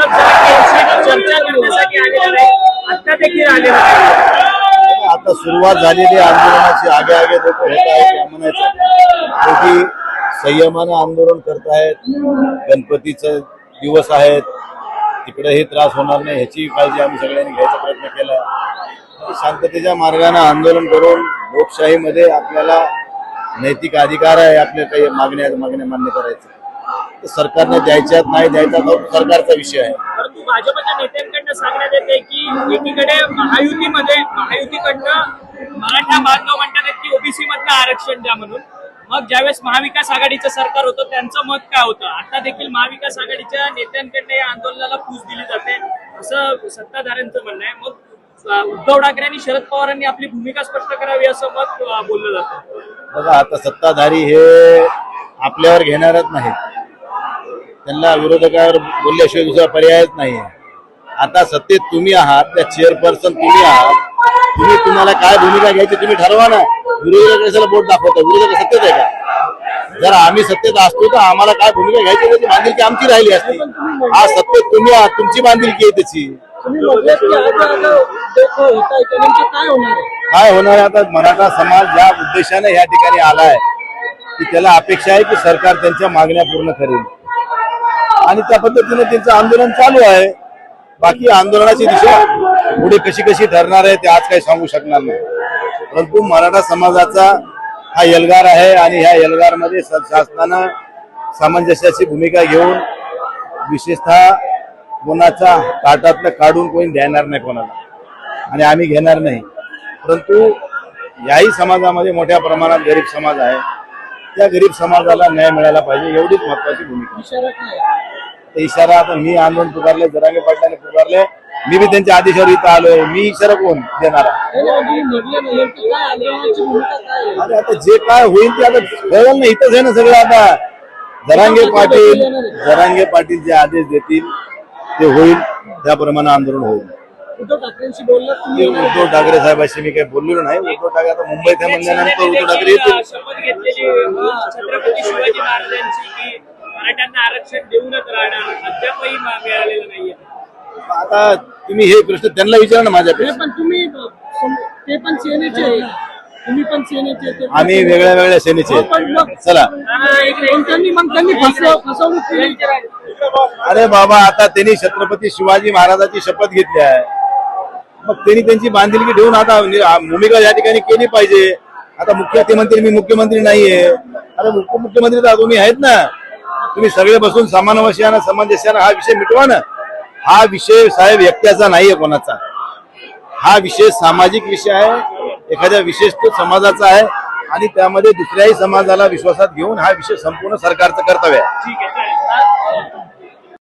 चर्चा करण्यासाठी आलेला आता देखील आलेला आता सुरुवात झालेली आंदोलनाची आगे आगे लोक होत आहेत त्या म्हणायचं की संयमानं आंदोलन करतायत गणपतीचे दिवस आहेत तिकडेही त्रास होणार नाही ह्याची काळजी आम्ही सगळ्यांनी घ्यायचा प्रयत्न केला शांततेच्या मार्गाने आंदोलन करून लोकशाहीमध्ये आपल्याला नैतिक अधिकार आहे आपल्या काही मागण्या मागण्या मान्य करायचं. सरकारने द्यायच्यात नाही द्यायचा तो सरकारचा विषय आहे. परंतु भाजपच्या नेत्यांकडनं सांगण्यात येते की एकीकडे महायुतीमध्ये महायुतीकडनं मराठा बांधव म्हणतात की ओबीसी मधलं आरक्षण द्या म्हणून. मग ज्यावेळेस महाविकास आघाडीचं सरकार होतं त्यांचं मत काय होतं? आता देखील महाविकास आघाडीच्या नेत्यांकडनं या आंदोलनाला फूस दिली जाते असं सत्ताधाऱ्यांचं म्हणणं आहे. मग उद्धव ठाकरे आणि शरद पवारांनी आपली भूमिका स्पष्ट करावी असं मत बोललं जातं. बघा आता सत्ताधारी हे आपल्यावर घेणारच नाहीत. त्यांना विरोधकावर बोलल्याशिवाय दुसरा पर्यायच नाही आता सत्तेत तुम्ही आहात त्या चेअरपर्सन तुम्ही आहात तुम्ही तुम्हाला काय भूमिका घ्यायची तुम्ही ठरवा ना. विरोधक कशाला बोट दाखवता विरोधक सत्तेत आहे का? जर आम्ही सत्तेत असतो तर आम्हाला काय भूमिका घ्यायची त्याची बांधिलकी आमची राहिली असती. आज सत्तेत तुम्ही आहात तुमची बांधिलकी आहे त्याची? काय होणार आता मराठा समाज ज्या उद्देशाने या ठिकाणी आलाय की त्याला अपेक्षा आहे की सरकार त्यांच्या मागण्या पूर्ण करेल. आणि त्या पद्धतीनं त्यांचं आंदोलन चालू आहे. बाकी आंदोलनाची दिशा पुढे कशी कशी ठरणार आहे ते आज काही सांगू शकणार नाही. परंतु मराठा समाजाचा हा एल्गार आहे आणि ह्या एल्गारमध्ये स- शासनानं सामंजस्याची भूमिका घेऊन विशेषतः कोणाचा ताटातलं काढून कोणी देणार नाही कोणाला. आणि आम्ही घेणार नाही. परंतु याही समाजामध्ये मोठ्या प्रमाणात गरीब समाज आहे. त्या गरीब समाजाला न्याय मिळायला पाहिजे एवढीच महत्वाची भूमिका इशारा आता मी आंदोलन पुकारले जरांगे पाटलाने पुकारले. मी बी त्यांच्या आदेशावर इथं आलोय. मी इशारा कोण देणार? अरे आता जे काय होईल ते आता कळलं ना इथंच आहे ना सगळं आता. जरांगे पाटील जरांगे पाटील जे आदेश देतील ते होईल. त्याप्रमाणे आंदोलन होईल. उद्धव ठाकरेंशी उद्धव ठाकरे साहेबांशी मी काही बोललेलो नाही. उद्धव ठाकरे आता मुंबईत आहे म्हणल्यानंतर उद्धव ठाकरे येतील. मराठ्यांना आरक्षण देऊनच राहणार. अद्यापही मिळालेलं नाहीये. आता तुम्ही हे प्रश्न त्यांना विचारा ना पण तुम्ही ते पण सेनेचे आहे. तुम्ही पण सेनेचे ते पण आम्ही सेनेचे. वेगळ्या वेगळ्या सेनेचे आहेत. चला. पण त्यांनी मग त्यांनी फसव- फसवणूक केली. अरे बाबा आता त्यांनी छत्रपती शिवाजी महाराजाची शपथ घेतली आहे. मग त्यांनी त्यांची बांधिलकी ठेवून आता नि- आ- भूमिका या ठिकाणी केली पाहिजे. आता मुख्यमंत्री मी मुख्यमंत्री नाहीये. अरे उपमुख्यमंत्री तर तुम्ही आहेत ना. तुम्ही सगळे बसून सामान्यवशानं सामंजस्यानं हा विषय मिटवा ना. हा विषय साहेब एकट्याचा नाहीये कोणाचा. हा विषय सामाजिक विषय आहे. एखाद्या विशेष तो समाजाचा आहे. आणि त्यामध्ये दुसऱ्याही समाजाला विश्वासात घेऊन हा विषय संपूर्ण सरकारचं कर्तव्य आहे.